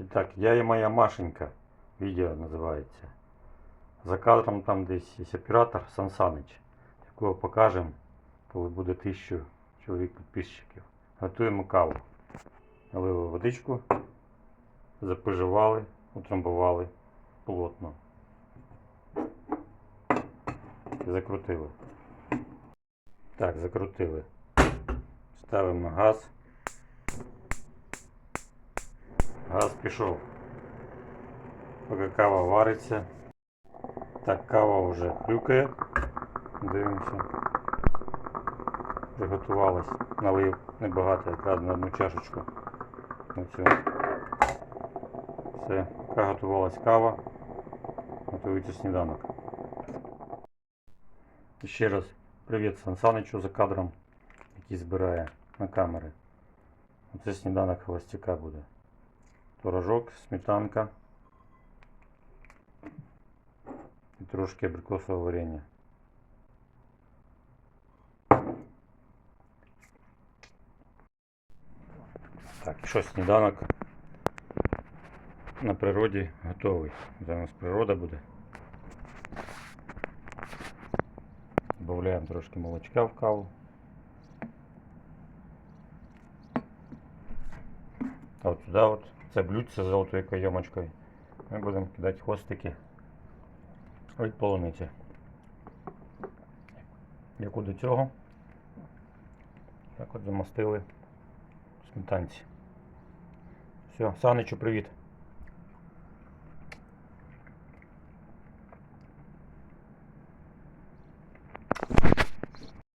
Итак, я и моя Машенька. Відео називається. За кадром там десь є оператор Сан Санич, якого покажемо, коли буде тисячу чоловік підписчиків. Готуємо каву. Налили водичку, запижували, утрамбували плотно. І закрутили. Так, закрутили. Ставимо газ. Газ пішов. Поки кава вариться. Так, кава вже хрюкає. Дивимося. Приготувалась. Налив небагато, якраз на одну чашечку. Оцю. Все, поки готувалась кава. Готується сніданок. І ще раз привіт Сан за кадром, який збирає на камери. Оце сніданок холостяка буде. Творожок, сметанка і трошки абрикосового варення. Так, що сніданок на природі готовий. Це у нас природа буде. Добавляємо трошки молочка в каву. А от сюди от Це блюдце з золотою кайомочкою. Ми будемо кидати хвостики від полуниці. Як до цього. Так от замостили сметанці. Все, Саничу привіт.